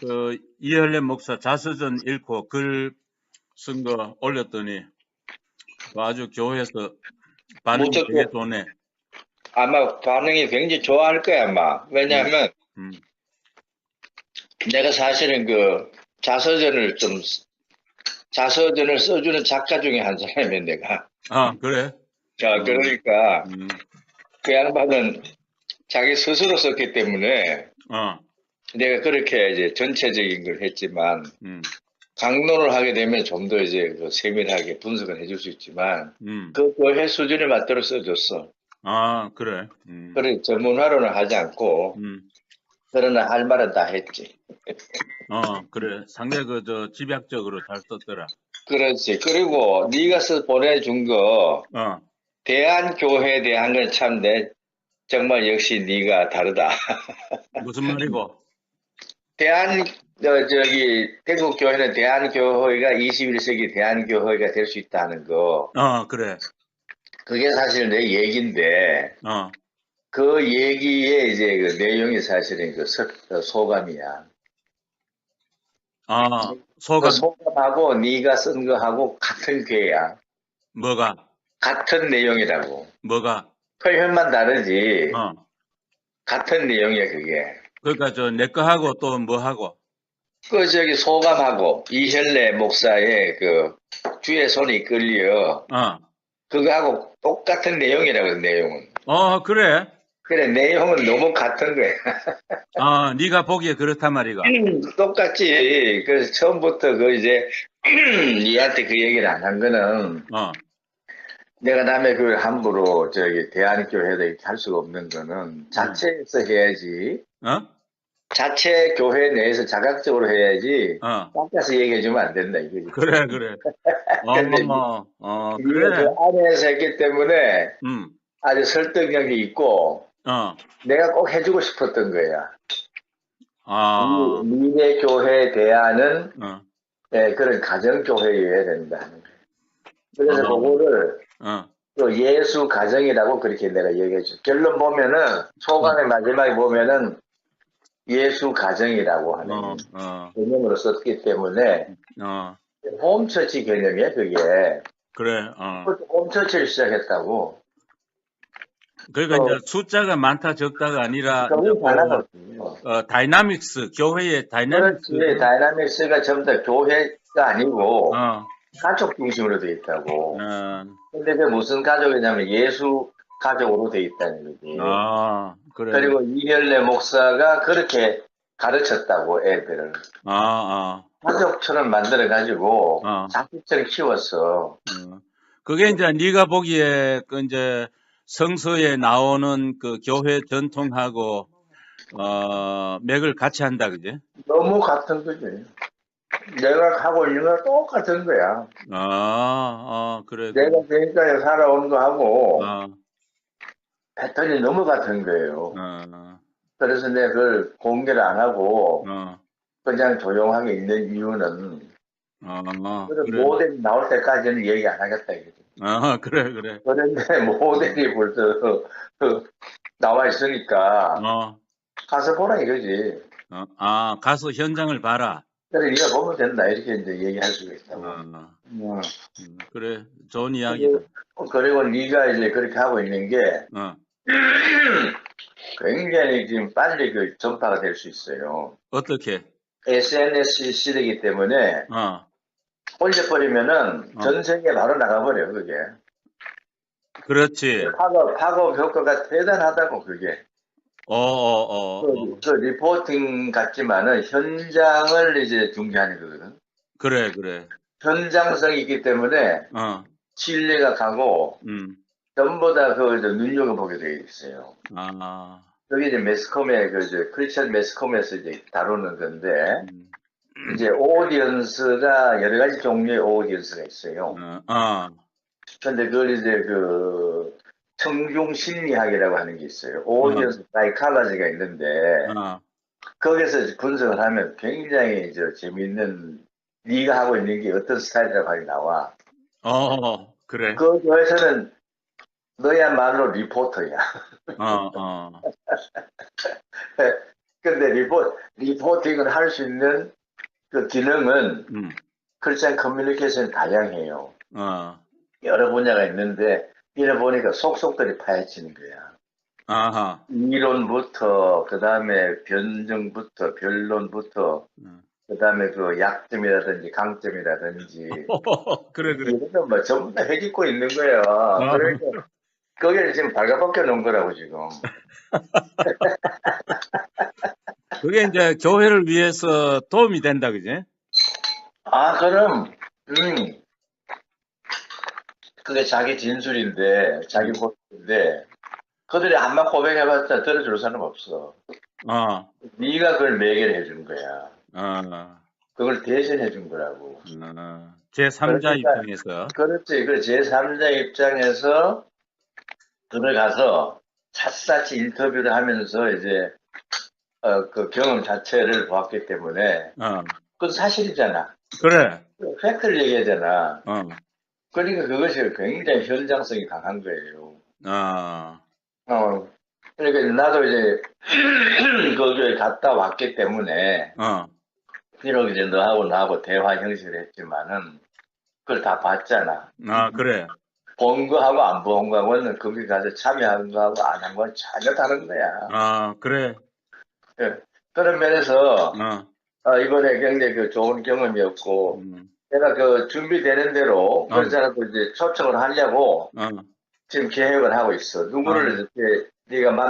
그 이혈래 목사 자서전 읽고 글 쓴 거 올렸더니 그 아주 교회에서 반응이 무척 되게 그- 좋네. 아마 반응이 굉장히 좋아할 거야, 아마. 왜냐하면 음. 내가 사실은 그 자서전을 좀, 자서전을 써주는 작가 중에 한 사람이야, 내가. 아 그래? 자, 그러니까 음. 그 양반은 자기 스스로 썼기 때문에 어. 내가 그렇게 이제 전체적인 걸 했지만 음. 강론을 하게 되면 좀 더 이제 그 세밀하게 분석을 해줄 수 있지만 음. 그 교회 수준에 맞도록 써줬어. 아 그래. 음. 그래 전문화로는 하지 않고 음. 그러나 할 말은 다 했지. 어 그래. 상당히 그저 집약적으로 잘 썼더라. 그렇지. 그리고 네가 써 보내준 거 어. 대한 교회에 대한 건 참 내 정말 역시 네가 다르다. 무슨 말이고? 대한 저, 저기 태국 교회는 대한 교회가 21세기 대한 교회가 될 수 있다는 거 어 그래. 그게 사실 내 얘기인데 어. 그 얘기의 이제 그 내용이 사실은 그 서- 그 소감이야. 아그 소감 소감하고 네가 쓴 거하고 같은 괴야. 뭐가 같은 내용이라고. 뭐가? 표현만 다르지. 어. 같은 내용이야 그게. 그러니까 저 내 거 하고 또 뭐 하고? 그 저기 소감하고 이현래 목사의 그 주의 손이 끌려 어. 그거하고 똑같은 내용이라고 내용은. 어 그래. 그래 내용은 너무 같은 거야. 아 네가 보기에 그렇단 말이가. 똑같지. 그래서 처음부터 그 이제 니한테 그 얘기를 안 한 거는 어. 내가 남의 그 함부로 저기 대한교회도 이렇게 할 수가 없는 거는 자체에서 해야지. 어? 자체 교회 내에서 자각적으로 해야지. 어. 깎아서 얘기해 주면 안 된다 이거지. 그래 그래. 근데 어 네가 그래. 그 안에서 했기 때문에 음. 아주 설득력이 있고 어. 내가 꼭 해주고 싶었던 거야. 아. 이 미래 교회에 대한은 어. 예, 그런 가정교회여야 된다. 그래서 어. 그거를 어. 또 예수 가정이라고 그렇게 내가 얘기해 줘. 결론 보면은 소감의 마지막에 보면은 예수 가정이라고 하는 어. 어. 개념으로 썼기 때문에 어. 홈처치 개념이야 그게. 그래. 어. 홈처치를 시작했다고. 그러니까 어. 이제 숫자가 많다 적다가 아니라 이제 너무 그, 잘하거든요. 어, 다이나믹스 교회의 다이나믹스. 그렇지. 다이나믹스가 전부 다 교회가 아니고 어. 가족 중심으로 돼 있다고. 어. 근데 그 무슨 가족이냐면 예수 가족으로 돼 있다는 거지. 아. 그래. 그리고 이현래 목사가 그렇게 가르쳤다고 애들을 아, 아. 가족처럼 만들어 가지고 어. 자식처럼 키웠어. 어. 그게 이제 네가 보기에 그 이제 성서에 나오는 그 교회 전통하고 어 맥을 같이 한다 그지? 너무 같은 거지. 내가 하고 있는 거랑 똑같은 거야. 아, 아 그래. 내가 그러니까 살아온 거 하고 어, 패턴이 너무 같은 거예요. 어, 그래서 내가 그걸 공개를 안 하고 어, 그냥 조용하게 있는 이유는 어, 그래. 모델이 나올 때까지는 얘기 안 하겠다 이거지. 어, 그래, 그래. 그런데 모델이 벌써 그 나와 있으니까 어, 가서 보라 이거지. 어, 아, 가서 현장을 봐라. 그래 네가 보면 된다 이렇게 이제 얘기할 수가 있다고. 어, 음. 음, 그래. 좋은 이야기다. 그리고 네가 이제 그렇게 하고 있는 게 어, 굉장히 지금 빨리 그 전파가 될 수 있어요. 어떻게? SNS 시대이기 때문에 어, 올려버리면은 어. 전 세계 바로 나가버려 그게. 그렇지. 파급 파급 효과가 대단하다고 그게. 어, 어, 어, 그, 어. 그 리포팅 같지만은 현장을 이제 중시하는 거거든. 그래, 그래. 현장성이 있기 때문에 어, 신뢰가 가고 음, 전부 다그 눈여겨보게 되어 있어요. 아, 그게 이제 매스컴에 그 이제 크리스천 매스컴에서 이제 다루는 건데 음, 이제 오디언스가 여러 가지 종류의 오디언스가 있어요. 어, 어, 근데 그걸 이제 그 청중 심리학이라고 하는 게 있어요. 오디언스 사이칼라지가 있는데 어, 거기서 이제 분석을 하면 굉장히 저 재미있는 네가 하고 있는 게 어떤 스타일이라고 하게 나와. 어, 그래. 그 교회에서는 너야말로 리포터야. 어, 어, 그 근데 리포, 리포팅을 할 수 있는 그 기능은 음, 크리스천 커뮤니케이션이 다양해요. 어, 여러 분야가 있는데 이래 보니까 속속들이 파헤치는 거야. 아하, 이론부터 그 다음에 변증부터 변론부터 음. 그 다음에 그 약점이라든지 강점이라든지 그래, 그래. 이런 거뭐 전부 다 해짓고 있는 거예요. 아. 그러니까 거기를 지금 발가벗겨 놓은 거라고 지금. 그게 이제 교회를 위해서 도움이 된다, 그지? 아 그럼 음 그게 자기 진술인데 자기 모습인데 그들이 한번 고백해봤자 들어줄 사람 없어. 어, 네가 그걸 매개해 준 거야. 어, 그걸 대신해 준 거라고. 어, 제3자 그러니까- 입장에서, 그렇지. 그 제3자 입장에서 들어가서 샅샅이 인터뷰를 하면서 이제 어, 그 경험 자체를 보았기 때문에 어, 그건 사실이잖아. 그래, 팩트를 얘기하잖아. 어, 그러니까 그것이 굉장히 현장성이 강한 거예요. 어, 어, 그러니까 나도 이제 그 교회 갔다 왔기 때문에 어, 비록 이제 너하고 나하고 대화 형식을 했지만은 그걸 다 봤잖아. 아, 그래. 본 거하고 안본 거하고는 거기 가서 참여한 거하고 안 한 건 전혀 다른 거야. 아, 그래. 예. 그런 면에서 어, 어, 이번에 굉장히 그 좋은 경험이었고 음, 내가 그 준비되는 대로 어. 그런 사람들 이제 초청을 하려고 어, 지금 계획을 하고 있어. 누구를 어. 이렇게 네가 만